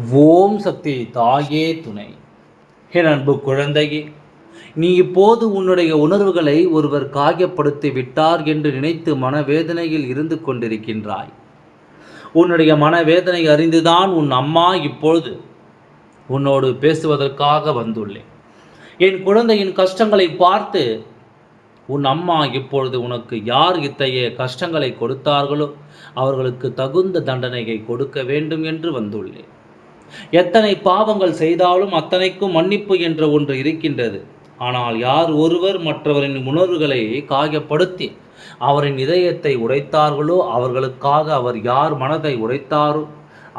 ஓம் சக்தி தாயே துணை. என் அன்பு குழந்தையே நீ இப்போது உன்னுடைய உணர்வுகளை ஒருவர் காயப்படுத்தி விட்டார் என்று நினைத்து மனவேதனையில் இருந்து கொண்டிருக்கின்றாய். உன்னுடைய மனவேதனை அறிந்துதான் உன் அம்மா இப்பொழுது உன்னோடு பேசுவதற்காக வந்துள்ளேன். என் குழந்தையின் கஷ்டங்களை பார்த்து உன் அம்மா இப்பொழுது உனக்கு யார் இத்தகைய கஷ்டங்களை கொடுத்தார்களோ அவர்களுக்கு தகுந்த தண்டனையை கொடுக்க வேண்டும் என்று வந்துள்ளேன். எத்தனை பாவங்கள் செய்தாலும் அத்தனைக்கும் மன்னிப்பு என்ற ஒன்று இருக்கின்றது. ஆனால் யார் ஒருவர் மற்றவரின் உணர்வுகளை காயப்படுத்தி அவரின் இதயத்தை உடைத்தார்களோ அவர்களுக்காக அவர் யார் மனதை உடைத்தாரோ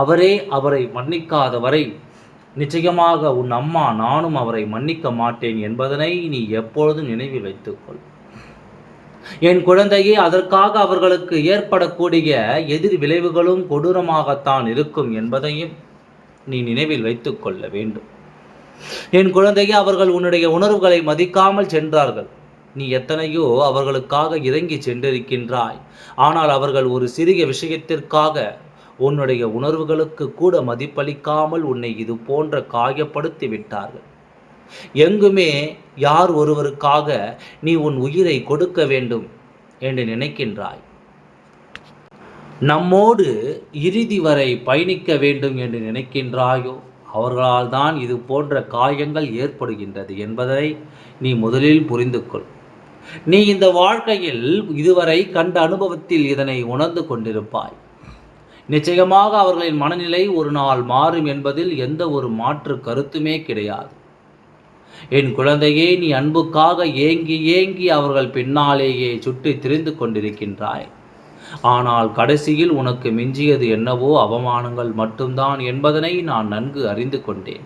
அவரே அவரை மன்னிக்காத வரை நிச்சயமாக உன் அம்மா நானும் அவரை மன்னிக்க மாட்டேன் என்பதனை நீ எப்பொழுதும் நினைவில் வைத்துக்கொள். என் குழந்தையே அதற்காக அவர்களுக்கு ஏற்படக்கூடிய எதிர் விளைவுகளும் கொடூரமாகத்தான் இருக்கும் என்பதையும் நீ நினைவில் வைத்து கொள்ள வேண்டும். என் குழந்தையே அவர்கள் உன்னுடைய உணர்வுகளை மதிக்காமல் சென்றார்கள். நீ எத்தனையோ அவர்களுக்காக இறங்கி சென்றிருக்கின்றாய். ஆனால் அவர்கள் ஒரு சிறிய விஷயத்திற்காக உன்னுடைய உணர்வுகளுக்கு கூட மதிப்பளிக்காமல் உன்னை இது போன்ற காயப்படுத்தி விட்டார்கள். எங்குமே யார் ஒருவருக்காக நீ உன் உயிரை கொடுக்க வேண்டும் என்று நினைக்கின்றாய். நம்மோடு இறுதி வரை பயணிக்க வேண்டும் என்று நினைக்கின்றாயோ? அவர்களால் தான் இது போன்ற காயங்கள் ஏற்படுகின்றது என்பதை நீ முதலில் புரிந்து கொள் நீ இந்த வாழ்க்கையில் இதுவரை கண்ட அனுபவத்தில் இதனை உணர்ந்து கொண்டிருப்பாய். நிச்சயமாக அவர்களின் மனநிலை ஒரு நாள் மாறும் என்பதில் எந்த ஒரு மாற்று கருத்துமே கிடையாது. என் குழந்தையே நீ அன்புக்காக ஏங்கி ஏங்கி அவர்கள் பின்னாலேயே சுற்றி திரிந்து கொண்டிருக்கின்றாய். ஆனால் கடைசியில் உனக்கு மிஞ்சியது என்னவோ அவமானங்கள் மட்டும்தான் என்பதனை நான் நன்கு அறிந்து கொண்டேன்.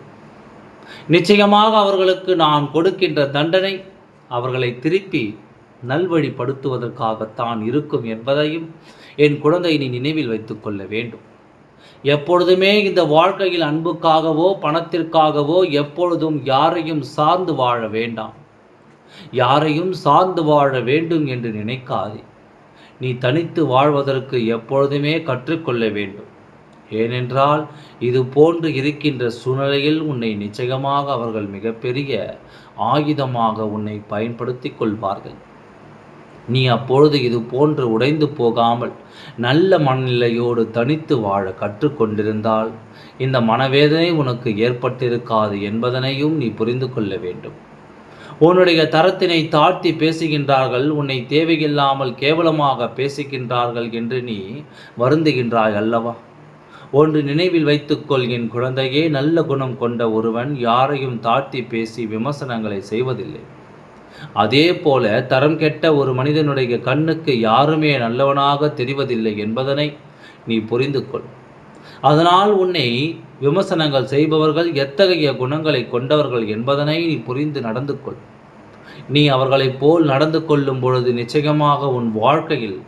நிச்சயமாக அவர்களுக்கு நான் கொடுக்கின்ற தண்டனை அவர்களை திருப்பி நல்வழிப்படுத்துவதற்காகத்தான் இருக்கும் என்பதையும் என் குழந்தை நீ நினைவில் வைத்துக்கொள்ள வேண்டும். எப்பொழுதுமே இந்த வாழ்க்கையில் அன்புக்காகவோ பணத்திற்காகவோ எப்பொழுதும் யாரையும் சார்ந்து வாழ வேண்டாம். யாரையும் சார்ந்து வாழ வேண்டும் என்று நினைக்காதே. நீ தனித்து வாழ்வதற்கு எப்பொழுதுமே கற்றுக்கொள்ள வேண்டும். ஏனென்றால் இது போன்று இருக்கின்ற சூழ்நிலையில் உன்னை நிச்சயமாக அவர்கள் மிகப்பெரிய ஆயுதமாக உன்னை பயன்படுத்தி கொள்வார்கள். நீ அப்பொழுது இது போன்று உடைந்து போகாமல் நல்ல மனநிலையோடு தனித்து வாழ கற்றுக்கொண்டிருந்தால் இந்த மனவேதனை உனக்கு ஏற்பட்டிருக்காது என்பதனையும் நீ புரிந்து கொள்ள வேண்டும். உன்னுடைய தரத்தினை தாழ்த்தி பேசுகின்றார்கள் உன்னை தேவையில்லாமல் கேவலமாக பேசுகின்றார்கள் என்று நீ வருந்துகின்றாய் அல்லவா? ஒன்று நினைவில் வைத்துக்கொள் என் குழந்தையே நல்ல குணம் கொண்ட ஒருவன் யாரையும் தாழ்த்தி பேசி விமர்சனங்களை செய்வதில்லை. அதே போல தரம் கெட்ட ஒரு மனிதனுடைய கண்ணுக்கு யாருமே நல்லவனாக தெரிவதில்லை என்பதனை நீ புரிந்து கொள் அதனால் உன்னை விமர்சனங்கள் செய்பவர்கள் எத்தகைய குணங்களை கொண்டவர்கள் என்பதனை நீ புரிந்து நடந்து கொள். நீ அவர்களைப் போல் நடந்து கொள்ளும் பொழுது நிச்சயமாக உன் வாழ்க்கையில்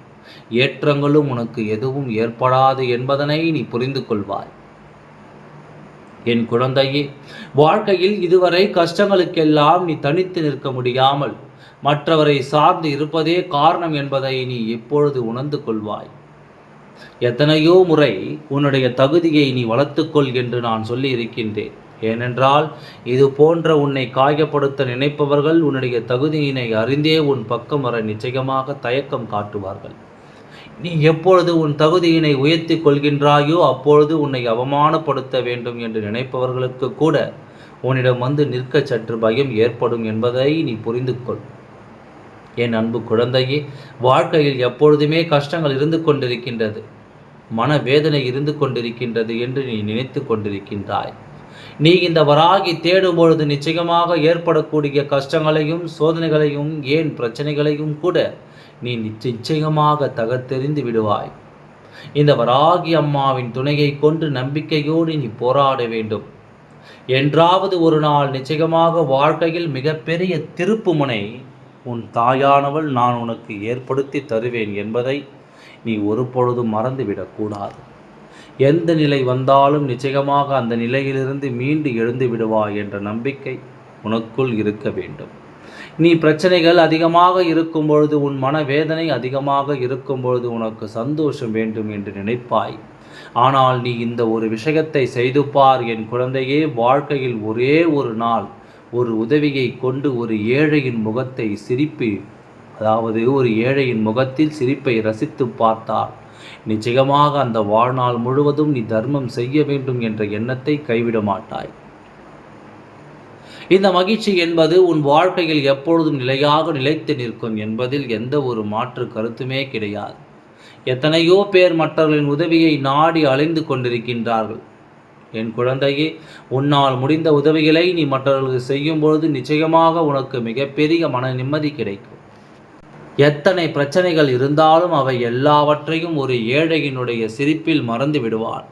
ஏற்றங்களும் உனக்கு எதுவும் ஏற்படாது என்பதனை நீ புரிந்து கொள்வாய். என் குழந்தையே வாழ்க்கையில் இதுவரை கஷ்டங்களுக்கெல்லாம் நீ தனித்து நிற்க முடியாமல் மற்றவரை சார்ந்து இருப்பதே காரணம் என்பதை நீ எப்பொழுது உணர்ந்து கொள்வாய். எத்தனையோ முறை உன்னுடைய தகுதியை நீ வளர்த்துக்கொள் என்று நான் சொல்லி இருக்கின்றேன் ஏனென்றால் இது போன்ற உன்னை காயப்படுத்த நினைப்பவர்கள் உன்னுடைய தகுதியினை அறிந்தே உன் பக்கம் வர நிச்சயமாக தயக்கம் காட்டுவார்கள். நீ எப்பொழுது உன் தகுதியினை உயர்த்தி கொள்கின்றாயோ அப்பொழுது உன்னை அவமானப்படுத்த வேண்டும் என்று நினைப்பவர்களுக்கு கூட உன்னிடம் வந்து நிற்க சற்று பயம் ஏற்படும் என்பதை நீ புரிந்து கொள் என் அன்பு குழந்தையே வாழ்க்கையில் எப்பொழுதுமே கஷ்டங்கள் இருந்து கொண்டிருக்கின்றது மனவேதனை இருந்து கொண்டிருக்கின்றது என்று நீ நினைத்து கொண்டிருக்கின்றாய். நீ இந்த வராகி தேடும் பொழுது நிச்சயமாக ஏற்படக்கூடிய கஷ்டங்களையும் சோதனைகளையும் ஏன் பிரச்சனைகளையும் கூட நீ நிச்சயமாக தகர்த்தெறிந்து விடுவாய். இந்த வராகி அம்மாவின் துணையை கொண்டு நம்பிக்கையோடு நீ போராட வேண்டும். என்றாவது ஒரு நாள் நிச்சயமாக வாழ்க்கையில் மிகப்பெரிய திருப்புமுனை உன் தாயானவள் நான் உனக்கு ஏற்படுத்தி தருவேன் என்பதை நீ ஒரு பொழுதும் மறந்துவிடக்கூடாது. எந்த நிலை வந்தாலும் நிச்சயமாக அந்த நிலையிலிருந்து மீண்டு எழுந்து விடுவாய் என்ற நம்பிக்கை உனக்குள் இருக்க வேண்டும். நீ பிரச்சனைகள் அதிகமாக இருக்கும் பொழுது உன் மனவேதனை அதிகமாக இருக்கும் பொழுது உனக்கு சந்தோஷம் வேண்டும் என்று நினைப்பாய். ஆனால் நீ இந்த ஒரு விஷயத்தை செய்து பார். என் குழந்தையே வாழ்க்கையில் ஒரே ஒரு நாள் ஒரு உதவியை கொண்டு ஒரு ஏழையின் முகத்தை சிரிப்பி அதாவது ஒரு ஏழையின் முகத்தில் சிரிப்பை ரசித்து பார்த்தார் நிச்சயமாக அந்த வாழ்நாள் முழுவதும் நீ தர்மம் செய்ய வேண்டும் என்ற எண்ணத்தை கைவிட மாட்டாய். இந்த மகிழ்ச்சி என்பது உன் வாழ்க்கையில் எப்பொழுதும் நிலையாக நிலைத்து நிற்கும் என்பதில் எந்த ஒரு மாற்று கருத்துமே கிடையாது. எத்தனையோ பேர் மற்றவர்களின் உதவியை நாடி அலைந்து கொண்டிருக்கின்றார்கள். என் குழந்தையே உன்னால் முடிந்த உதவிகளை நீ மற்றவர்களுக்கு செய்யும் பொழுது நிச்சயமாக உனக்கு மிகப்பெரிய மன நிம்மதி கிடைக்கும். எத்தனை பிரச்சனைகள் இருந்தாலும் அவை எல்லாவற்றையும் ஒரு ஏழையினுடைய சிரிப்பில் மறந்து விடுவார்.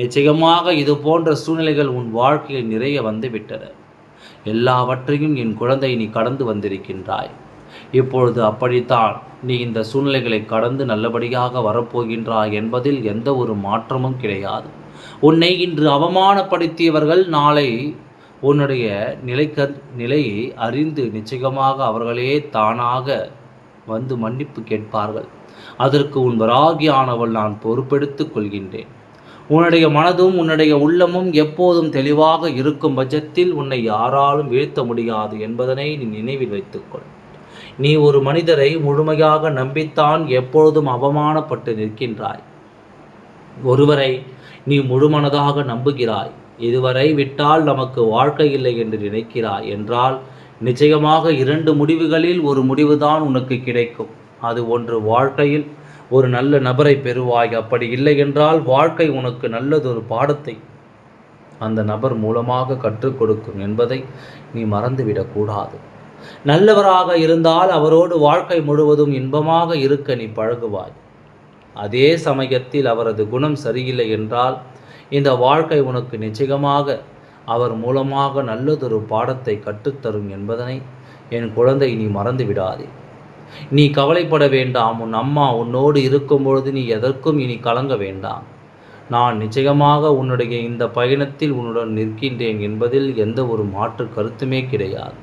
நிச்சயமாக இது போன்ற சூழ்நிலைகள் உன் வாழ்க்கையில் நிறைய வந்துவிட்டன. எல்லாவற்றையும் என் குழந்தை நீ கடந்து வந்திருக்கின்றாய். இப்பொழுது அப்படித்தான் நீ இந்த சூழ்நிலைகளை கடந்து நல்லபடியாக வரப்போகின்றாய் என்பதில் எந்த ஒரு மாற்றமும் கிடையாது. உன்னை இன்று அவமானப்படுத்தியவர்கள் நாளை உன்னுடைய நிலைக்க நிலையை அறிந்து நிச்சயமாக அவர்களே தானாக வந்து மன்னிப்பு கேட்பார்கள். அதற்கு உன் வராகியானவள் நான் பொறுப்பெடுத்துக் கொள்கின்றேன். உன்னுடைய மனதும் உன்னுடைய உள்ளமும் எப்போதும் தெளிவாக இருக்கும் பட்சத்தில் உன்னை யாராலும் வீழ்த்த முடியாது என்பதனை நீ நினைவில் வைத்துக்கொள். நீ ஒரு மனிதரை முழுமையாக நம்பித்தான் எப்பொழுதும் அவமானப்பட்டு நிற்கின்றாய். ஒருவரை நீ முழுமனதாக நம்புகிறாய். இதுவரை விட்டால் நமக்கு வாழ்க்கை இல்லை என்று நினைக்கிறாய் என்றால் நிச்சயமாக இரண்டு முடிவுகளில் ஒரு முடிவுதான் உனக்கு கிடைக்கும். அது ஒன்று வாழ்க்கையில் ஒரு நல்ல நபரை பெறுவாய். அப்படி இல்லை என்றால் வாழ்க்கை உனக்கு நல்லதொரு பாடத்தை அந்த நபர் மூலமாக கற்றுக் கொடுக்கும் என்பதை நீ மறந்துவிடக்கூடாது நல்லவராக இருந்தால் அவரோடு வாழ்க்கை முழுவதும் இன்பமாக இருக்க நீ பழகுவாய். அதே சமயத்தில் அவரது குணம் சரியில்லை என்றால் இந்த வாழ்க்கை உனக்கு நிச்சயமாக அவர் மூலமாக நல்லதொரு பாடத்தை கற்றுத்தரும் என்பதனை என் குழந்தை நீ மறந்து விடாதே நீ கவலைப்பட வேண்டாம். உன் அம்மா உன்னோடு இருக்கும் பொழுது நீ எதற்கும் இனி கலங்க வேண்டாம். நான் நிச்சயமாக உன்னுடைய இந்த பயணத்தில் உன்னுடன் நிற்கின்றேன் என்பதில் எந்த ஒரு மாற்று கருத்துமே கிடையாது.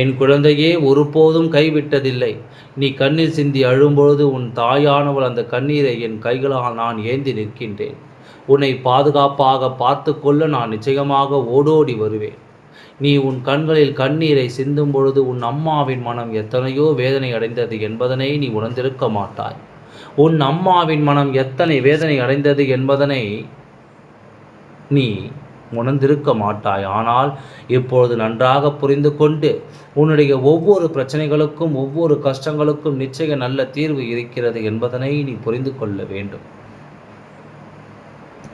என் குழந்தையே ஒருபோதும் கைவிட்டதில்லை. நீ கண்ணீர் சிந்தி அழும்பொழுது உன் தாயானவள் அந்த கண்ணீரை என் கைகளால் நான் ஏந்தி நிற்கின்றேன். உன்னை பாதுகாப்பாக பார்த்து கொள்ள நான் நிச்சயமாக ஓடோடி வருவேன். நீ உன் கண்களில் கண்ணீரை சிந்தும் பொழுது உன் அம்மாவின் மனம் எத்தனையோ வேதனை அடைந்தது என்பதனை நீ உணர்ந்திருக்க மாட்டாய். உன் அம்மாவின் மனம் எத்தனை வேதனை அடைந்தது என்பதனை நீ உணர்ந்திருக்க மாட்டாய். ஆனால் இப்பொழுது நன்றாக புரிந்து கொண்டு உன்னுடைய ஒவ்வொரு பிரச்சனைகளுக்கும் ஒவ்வொரு கஷ்டங்களுக்கும் நிச்சய நல்ல தீர்வு இருக்கிறது என்பதனை நீ புரிந்து கொள்ள வேண்டும்.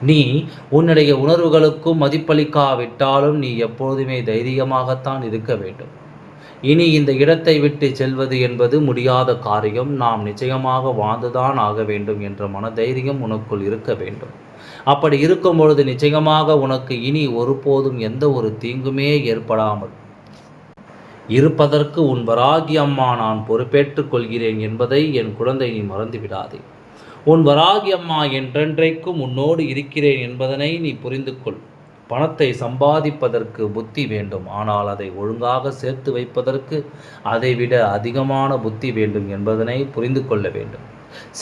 நீ உன்னுடைய உணர்வுகளுக்கும் மதிப்பளிக்காவிட்டாலும் நீ எப்பொழுதுமே தைரியமாகத்தான் இருக்க வேண்டும். இனி இந்த இடத்தை விட்டு செல்வது என்பது முடியாத காரியம். நாம் நிச்சயமாக வாழ்ந்துதான் ஆக வேண்டும் என்ற மனதைரியம் உனக்குள் இருக்க வேண்டும். அப்படி இருக்கும் பொழுது நிச்சயமாக உனக்கு இனி ஒருபோதும் எந்த ஒரு தீங்குமே ஏற்படாமல் இருப்பதற்கு உன் வராகி அம்மா நான் பொறுப்பேற்றுக் கொள்கிறேன் என்பதை என் குழந்தை நீ மறந்துவிடாதே. உன் வராகி அம்மா என்றென்றைக்கும் உன்னோடு இருக்கிறேன் என்பதனை நீ புரிந்து கொள் பணத்தை சம்பாதிப்பதற்கு புத்தி வேண்டும். ஆனால் அதை ஒழுங்காக சேர்த்து வைப்பதற்கு அதைவிட அதிகமான புத்தி வேண்டும் என்பதனை புரிந்து கொள்ள வேண்டும்.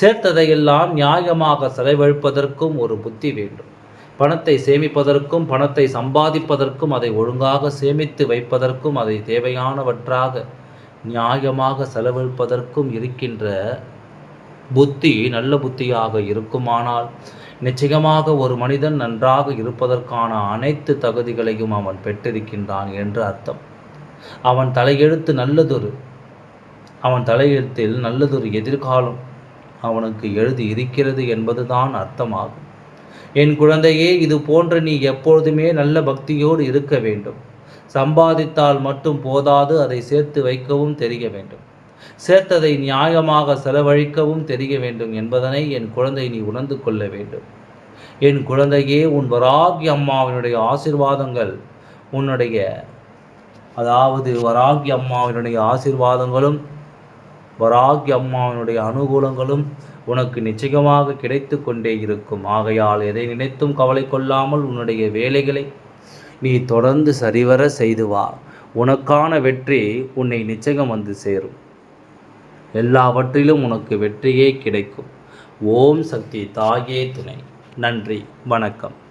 சேர்த்ததையெல்லாம் நியாயமாக செலவழிப்பதற்கும் ஒரு புத்தி வேண்டும். பணத்தை சேமிப்பதற்கும் பணத்தை சம்பாதிப்பதற்கும் அதை ஒழுங்காக சேமித்து வைப்பதற்கும் அதை தேவையானவற்றாக நியாயமாக செலவழிப்பதற்கும் இருக்கின்ற புத்தி நல்ல புத்தியாக இருக்குமானால் நிச்சயமாக ஒரு மனிதன் நன்றாக இருப்பதற்கான அனைத்து தகுதிகளையும் அவன் பெற்றிருக்கின்றான் என்று அர்த்தம். அவன் தலையெழுத்து நல்லதொரு அவன் தலையெழுத்தில் நல்லதொரு எதிர்காலம் அவனுக்கு எழுதி இருக்கிறது என்பதுதான் அர்த்தமாகும். என் குழந்தையே இது போன்ற நீ எப்பொழுதுமே நல்ல பக்தியோடு இருக்க வேண்டும். சம்பாதித்தால் மட்டும் போதாது அதை சேர்த்து வைக்கவும் தெரிய வேண்டும். சேர்த்ததை நியாயமாக செலவழிக்கவும் தெரிய வேண்டும் என்பதனை என் குழந்தை நீ உணர்ந்து கொள்ள வேண்டும். என் குழந்தையே உன் வராகி அம்மாவினுடைய ஆசிர்வாதங்கள் உன்னுடைய அதாவது வராகி அம்மாவினுடைய ஆசிர்வாதங்களும் வராகி அம்மாவினுடைய அனுகூலங்களும் உனக்கு நிச்சயமாக கிடைத்து கொண்டே இருக்கும். ஆகையால் எதை நினைத்தும் கவலை கொள்ளாமல் உன்னுடைய வேலைகளை நீ தொடர்ந்து சரிவர செய்து வா. உனக்கான வெற்றி உன்னை நிச்சயம் வந்து சேரும். எல்லாவற்றிலும் உனக்கு வெற்றியே கிடைக்கும். ஓம் சக்தி தாயே துணை. நன்றி வணக்கம்.